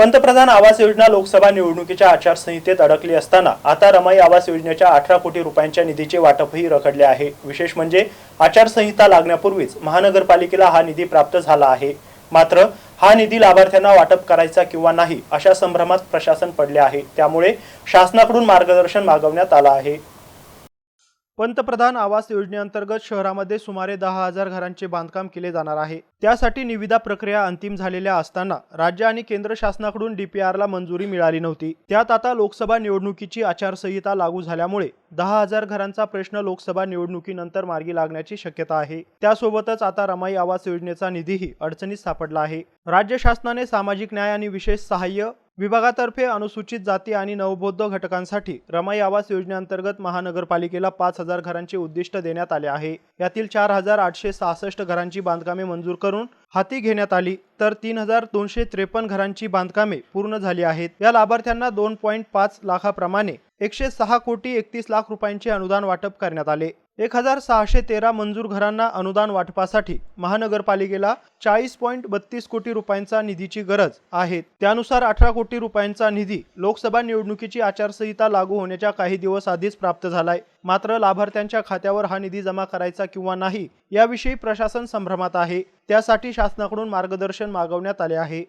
पंतप्रधान आवास योजना लोकसभा निवडणुकीच्या आचारसंहितेत अडकली असताना आता रमाई आवास योजनेच्या अठरा कोटी रुपयांच्या निधीचे वाटपही रखडले आहे. विशेष म्हणजे आचारसंहिता लागण्यापूर्वीच महानगरपालिकेला हा निधी प्राप्त झाला आहे. मात्र हा निधी लाभार्थ्यांना वाटप करायचा किंवा नाही अशा संभ्रमात प्रशासन पडले आहे. त्यामुळे शासनाकडून मार्गदर्शन मागवण्यात आलं आहे. पंतप्रधान आवास योजनेअंतर्गत शहरामध्ये सुमारे दहा हजार घरांचे बांधकाम केले जाणार आहे. त्यासाठी निविदा प्रक्रिया अंतिम झालेल्या असताना राज्य आणि केंद्र शासनाकडून डीपीआरला मंजुरी मिळाली नव्हती. त्यात आता लोकसभा निवडणुकीची आचारसंहिता लागू झाल्यामुळे दहा हजार घरांचा प्रश्न लोकसभा निवडणुकीनंतर मार्गी लागण्याची शक्यता आहे. त्यासोबतच आता रमाई आवास योजनेचा निधीही अडचणीत सापडला आहे. राज्य शासनाने सामाजिक न्याय आणि विशेष सहाय्य विभागातर्फे अनुसूचित जाती आणि नवबौद्ध घटकांसाठी रमाई आवास योजनेअंतर्गत महानगरपालिकेला पाच हजार घरांचे उद्दिष्ट देण्यात आले आहे. यातील चार हजार आठशे सहासष्ट घरांची बांधकामे मंजूर करून हाती घेण्यात आली तर तीन हजार दोनशे त्रेपन्न घरांची बांधकामे पूर्ण झाली आहेत. या लाभार्थ्यांना दोन पॉईंट पाच लाखाप्रमाणे एकशे सहा कोटी एकतीस लाख रुपयांचे अनुदान वाटप करण्यात आले. एक हजार सहाशे तेरा मंजूर घरांना अनुदान वाटपासाठी महानगरपालिकेला चाळीस पॉईंट बत्तीस कोटी रुपयांचा निधीची गरज आहे. त्यानुसार अठरा कोटी रुपयांचा निधी लोकसभा निवडणुकीची आचारसंहिता लागू होण्याच्या काही दिवस आधीच प्राप्त झालाय. मात्र लाभार्थ्यांच्या खात्यावर हा निधी जमा करायचा किंवा नाही याविषयी प्रशासन संभ्रमात आहे. त्यासाठी शासनाकडून मार्गदर्शन मागवण्यात आले आहे.